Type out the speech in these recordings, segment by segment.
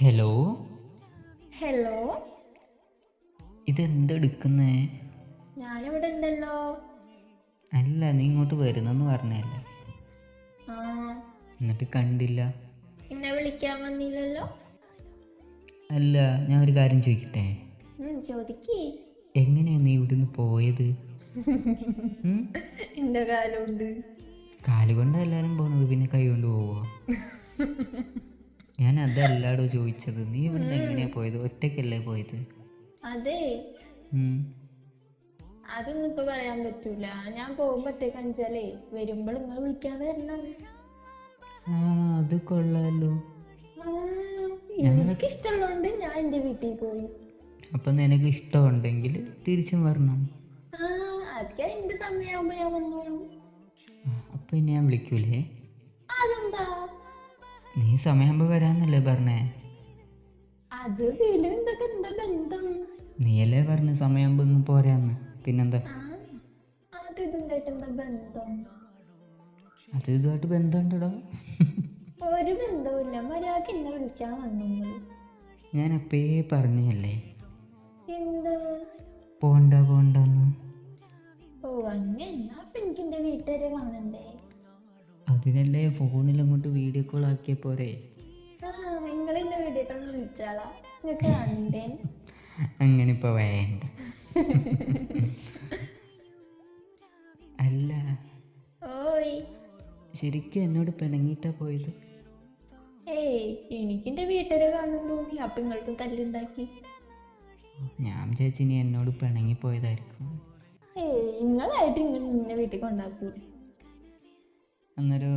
Hello hello ഇതെന്തെടുക്കുന്നേ? ഞാനിവിടെ ഉണ്ടല്ലോ അല്ല നീ ഇങ്ങോട്ട് വരുന്നെന്ന് പറഞ്ഞല്ലേ. ആ. എന്നിട്ട് കണ്ടില്ല. എന്നെ വിളിക്കാൻ വന്നില്ലല്ലോ? അല്ല ഞാൻ ഒരു കാര്യം ചോദിക്കട്ടെ? ഉം, ചോദിക്കേ. എങ്ങനെയാ നീ ഇവിടുന്ന് പോയത്? എന്റെ കാലുണ്ട് കാലുകൊണ്ടാ. എല്ലാരും പോണത് പിന്നെ കൈ അതല്ലാടോ ചോദിച്ചത്. നീ ഇവിടുന്ന് എങ്ങനെയാ പോയത്? ഒറ്റക്കല്ലേ പോയത്? അതെ. അതൊന്നും ഇപ്പൊ പറയാൻ പറ്റൂല. ഞാൻ പോകുമ്പോഴത്തേക്ക് അഞ്ചാലേ വരുമ്പോൾ നിങ്ങൾ വിളിക്കാൻ വരണം. ആ അത് കൊള്ളാലോ. എനിക്ക് ഇഷ്ടമുള്ളതുകൊണ്ട് ഞാൻ എന്റെ വീട്ടിൽ പോയി. അപ്പൊ നിനക്ക് ഇഷ്ടമുണ്ടെങ്കിൽ തിരിച്ചും വരണം. ആ അതൊക്കെ എന്റെ സമയമാകുമ്പോ ഞാൻ വന്നോളൂ. അപ്പൊ ഇനി ഞാൻ വിളിക്കൂലേ? നീ സമയമാകുമ്പോ വരാന്നല്ലേ പറഞ്ഞേ? അത് എന്താ ബന്ധം? നീയല്ലേ പറഞ്ഞ സമയമാകുമ്പോ പോരാന്ന്? പിന്നെന്താ? അത് ഇതുണ്ടായിട്ട് എന്താ ബന്ധം? അത് ഇതുമായിട്ട് ബന്ധമുണ്ടോ ഒരു ബന്ധവുമില്ല. മര്യാദയ്ക്ക് എന്നെ വിളിക്കാൻ വന്നു ഞാൻ അപ്പേ പറഞ്ഞല്ലേ? എന്ത്? പോണ്ട പോണ്ടെന്ന്. ഓ അങ്ങനെ അപ്പൊ എനിക്ക് എന്റെ വീട്ടുകാരെ കാണണ്ടേ? അതിനല്ലേ ഫോണിൽ അങ്ങോട്ട് വീഡിയോ കോൾ ആക്കിയ പോരെ? വിളിച്ചാളാ? നിങ്ങൾക്ക് കണ്ടേ അങ്ങനെ ഇപ്പൊ വേണ്ട. അല്ല. ഓയ്. ശരിക്കും എന്നോട് പിണങ്ങിയിട്ടാ പോയത്? ഏയ് വീട്ടുകാരെ തോന്നി. അപ്പൊ തല്ലുണ്ടാക്കി. ഞാൻ വിചാരിച്ചു നീ എന്നോട് പിണങ്ങി പോയതായിരിക്കും. ഏയ് നിങ്ങളായിട്ട് ഇങ്ങനെ വീട്ടിൽ കൊണ്ടാക്കൂല? അന്നേരോ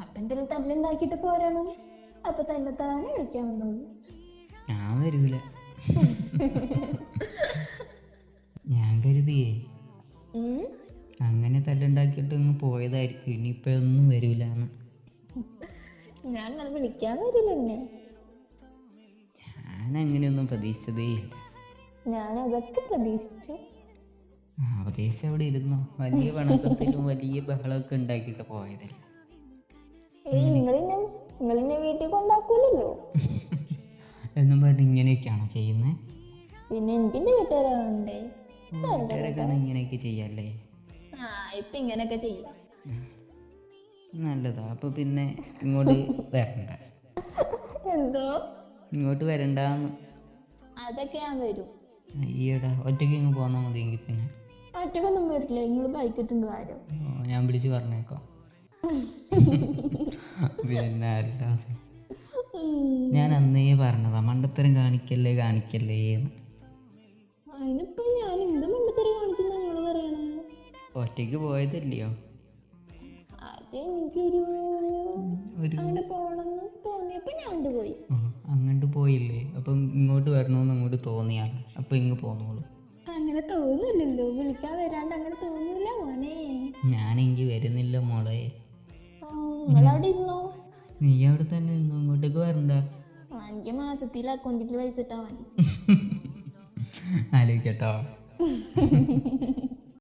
അപ്പൊ എന്തെങ്കിലും തല്ലുണ്ടാക്കിയിട്ട് പോരണം? അപ്പൊ തന്നെ താനെ വന്നോളൂ. ഞാൻ വരൂല. ഞാൻ കരുതിയേ. അങ്ങനെ തല്ലുണ്ടാക്കിയിട്ട് അങ്ങ് പോയതായിരിക്കും. ഇനിയിപ്പോ ഒന്നും വരൂല എന്ന് ഞാൻ വിളിക്കാൻ വരില്ല എന്നെ ഞാൻ അങ്ങനെയൊന്നും പ്രതീക്ഷിച്ചതേ ഇല്ല ഞാൻ അതൊക്കെ പ്രതീക്ഷിച്ചു. പ്രതീക്ഷിച്ച അവിടെ ഇരുന്നു. വലിയ പണക്കത്തിലും വലിയ ബഹളമൊക്കെ ഉണ്ടാക്കിയിട്ട് പോയതല്ലേ ഏയ് നിങ്ങളിന്നെ നിങ്ങളിന്നെ വീട്ടിൽ കൊണ്ടാക്കൂലല്ലോ? എന്നും പറഞ്ഞ് ഇങ്ങനെയൊക്കെയാണോ ചെയ്യുന്നത് പിന്നെ എന്തിന്റെ ഇങ്ങനെയൊക്കെ ചെയ്യല്ലേ? ആ ഇപ്പൊ ഇങ്ങനെയൊക്കെ ചെയ്യാം. നല്ലതാ. അപ്പൊ പിന്നെ ഇങ്ങോട്ട് വരണ്ട. എന്തോ? ഇങ്ങോട്ട് വരണ്ടാന്ന്. അതൊക്കെ ഞാൻ വരും. ഈയിടാ ഒറ്റയ്ക്ക് ഇങ്ങ് പോന്നാ മതി എങ്കിൽ പിന്നെ. ഒറ്റക്കൊന്നും വരില്ല. നിങ്ങൾ ബൈക്കിട്ടുണ്ട് കാര്യം ഞാൻ വിളിച്ച് പറഞ്ഞേക്കാം. പിന്നെ ഞാൻ അന്നേ പറഞ്ഞതാ മണ്ടത്തരം കാണിക്കല്ലേ കാണിക്കല്ലേ അതിനിപ്പോ ഞാൻ എന്ത് മണ്ടത്തരം കാണിച്ചെന്ന് നിങ്ങൾ പറയണേ? ഒറ്റയ്ക്ക് പോയതല്ലയോ? എനിക്കൊരു അങ്ങനെ പോണെന്ന് തോന്നിയപ്പോ ഞാൻ അങ്ങോട്ട് പോയി. അങ്ങോട്ട് പോയില്ലേ? അപ്പം ഇങ്ങോട്ട് വരണമെന്ന് അങ്ങോട്ട് തോന്നിയാ. അപ്പൊ ഇങ്ങ് പോന്നോളൂ. അങ്ങനെ തോന്നില്ലല്ലോ വിളിക്കാൻ വരാണ്ട് അങ്ങനെ തോന്നില്ല മോനെ. ഞാനെങ്കി വരുന്നില്ല മോളെ. നിങ്ങളവിടെ ഇരുന്നോ നീ അവിടെ തന്നെ നിന്നു? ഇങ്ങോട്ടേക്ക് വരണ്ട. എനിക്ക് മാസത്തിൽ അക്കൗണ്ടിൽ പൈസ ഇട്ടാ മതി. ആലോചിക്കട്ടോ.